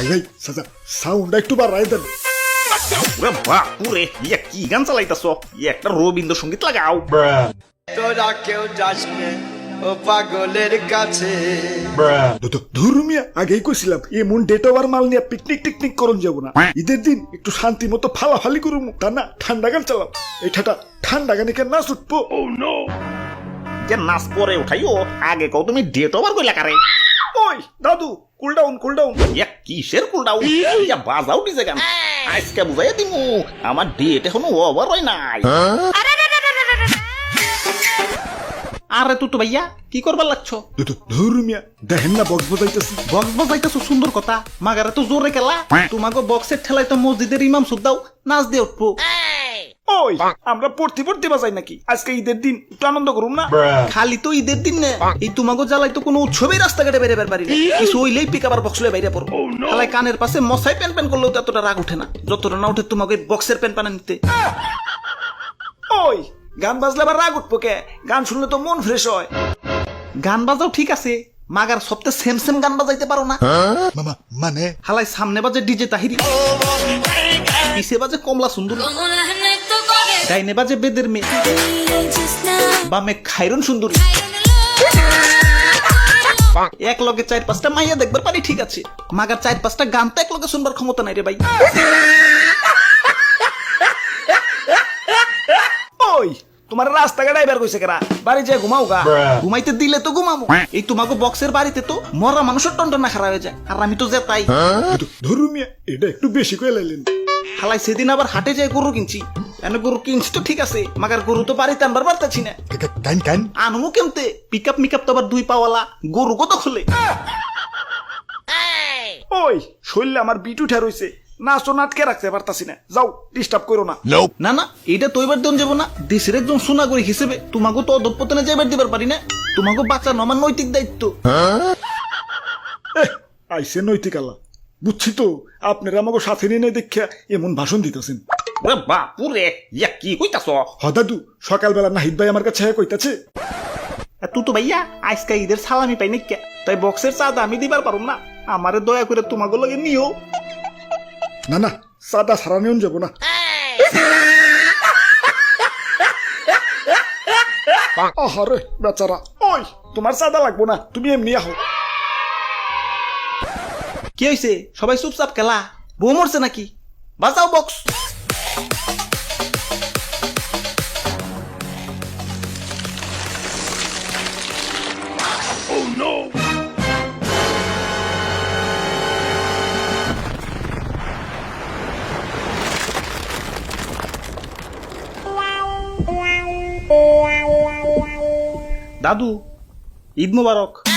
ভাই ভাই চাচা সাউন্ডটা একটু বাড়াই দেন। ওরে বাপুরে ইয়া কি গান চালাইতাছ? ইয়া একটা রবীন্দ্রসঙ্গীত লাগাও। তোরা কেউ যাস ও পাগলের কাছে। ধর্মিয়া আগেই কইছিলাম এমন ডেট ওভার মাল নিয়ে পিকনিক টিকনিক করুন যাব না। ঈদের দিন একটু শান্তি মতো ফালাফালি করুম। তা না ঠান্ডা গান চালাম এটাটা ঠান্ডা গানে কেন না ছুটবো যে নাচ পরে উঠাইও আগে কও তুমি ডেট ওভার কইলা কারে? ওই দাদু কুল ডাউন কুল ডাউন ইয়া কিসের কুলডাও ইয়া বাজাও দিছে গান আজকে বুঝাই দিমু আমার ডেট এখনও ওভার হয় নাই। আরে তুই তো ভাইয়া কি করবার লাগছো? ধর্মিয়া দেখেন না বক্স বাজাইতেছি। বক্স বাজাইতেছো সুন্দর কথা। মাগারে তো জোরে খেলা। তোমাকে বক্সের ঠেলায় তো মসজিদের ইমাম সুদ্দাও নাচ দিয়ে উঠবো। ওই আমরা পড়তে পড়তে বাজাই নাকি? আজকে ঈদের দিন একটু আনন্দ করুম না? খালি তো ঈদের দিন না এই তোমাকে জ্বালাই তো কোনো উৎসবেই রাস্তাঘাটে বেরোবার পারি না কিছু হইলেই পিক আবার বক্স লয়ে বাইরে পড়ব খালাই কানের পাশে মশাই প্যান প্যান করলেও এতটা রাগ উঠে না। যতটা না উঠে তোমাকে বক্সের প্যান প্যান নিতে। ওই গান বাজলে আবার রাগ উঠবো কে? গান শুনলে তো মন ফ্রেশ হয়। গান বাজাও ঠিক আছে মাগার সবতে সেম সেম গান বাজাইতে পারো না। মামা মানে? হালাই সামনে বাজে ডিজে তাহিরি। পিছে বাজে কমলা সুন্দরী। ডাইনে বাজে বেদের মেয়ে. বামে খাইরন সুন্দরী. এক লগে চার পাঁচটা মাইয়া দেখবার পারি ঠিক আছে। মাগার চার পাঁচটা গান তো এক লগে শুনবার ক্ষমতা নাই রে ভাই। ওই তোমার রাস্তাঘাট এবার কইছে কেরা? বাড়ি যায় ঘুমাও গা। ঘুমাইতে দিলে তো ঘুমামো। এই তোমাকে বক্সের বাড়িতে তো মরা মানুষের টন্টনা খারাপ হয়ে যায়। আর আমি তো যে তাই ধর্মিয়া এটা একটু বেশি করে লাইলেন। হালাই সেদিন আবার হাটে যায় গরু কিনছি। এনে গরু কিনছি তো ঠিক আছে মাগার গরু তো বাড়িতে আনবার পারতেছি না। কান কান আনমু কেমতে? পিক আপ মিক আপ তো আবার দুই পাওয়ালা গরু কত খুলে? ওই শরীরে আমার বিট উঠে রইছে। নাচো নাটকে রাখতে পারতাছি না। যাও ডিস্টার্ব করো না। না না এটা তো এবার দিন যাব না। দেশের একজন সোনাগরি হিসেবে তোমাকে তো অধপতনে যাইবার দিবার পারি না। তোমাকে বাঁচানো আমার নৈতিক দায়িত্ব। আইসে নৈতিক আল্লাহ। বুঝছি তো আপনারা আমাকে সাথে নিয়ে নেই দেখা এমন ভাষণ দিতেছেন। ওরে বাপুরে ইয়া কি কইতাছ হ দাদু সকালবেলা নাহিদ ভাই আমার কাছে কইতাছে। তুই তো ভাইয়া আজকে ঈদের সালামি পাই নাকি তাই বক্সের চাঁদা আমি দিবার পারুম না। আমারে দয়া করে তোমাকে লগে নিও। না না সাদা সারা নিয়ন যাব না। আহারে বেচারা। ওই তোমার সাদা লাগবো না তুমি এমনি আহো। কি হয়েছে সবাই চুপচাপ খেলা? বউ মরছে নাকি? বাজাও বক্স। Dadu, Eid Mubarak.